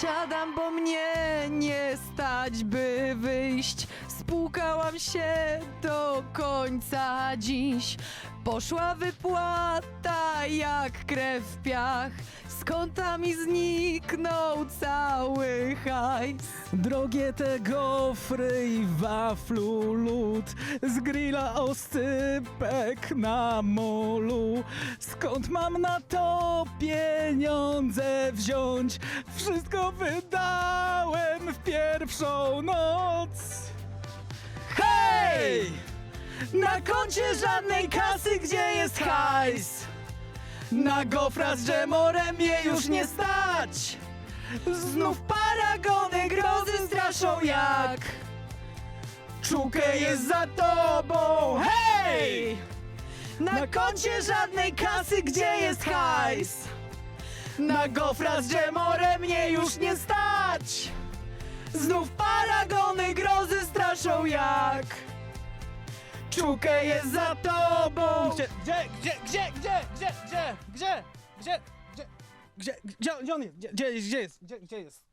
Siadam, bo mnie nie stać, by wyjść. Spłukałam się do końca dziś. Poszła wypłata jak krew w piach. Z konta mi zniknął cały hajs. Drogie te gofry i waflu lód Z grilla oscypek na molu Skąd mam na to pieniądze wziąć? Wszystko wydałem w pierwszą noc! Na koncie żadnej kasy, gdzie jest hajs? Na gofra z dżemorem mnie już nie stać Znów paragony grozy straszą jak Czukę jest za tobą, hej! Na koncie żadnej kasy, gdzie jest hajs? Na gofra z dżemorem mnie już nie stać Znów paragony Czukę jest za tobą Gdzie, gdzie, gdzie, gdzie, gdzie, gdzie, gdzie, gdzie, gdzie, gdzie, gdzie, gdzie, gdzie on jest? Gdzie, gdzie jest, gdzie gdzie, gdzie jest?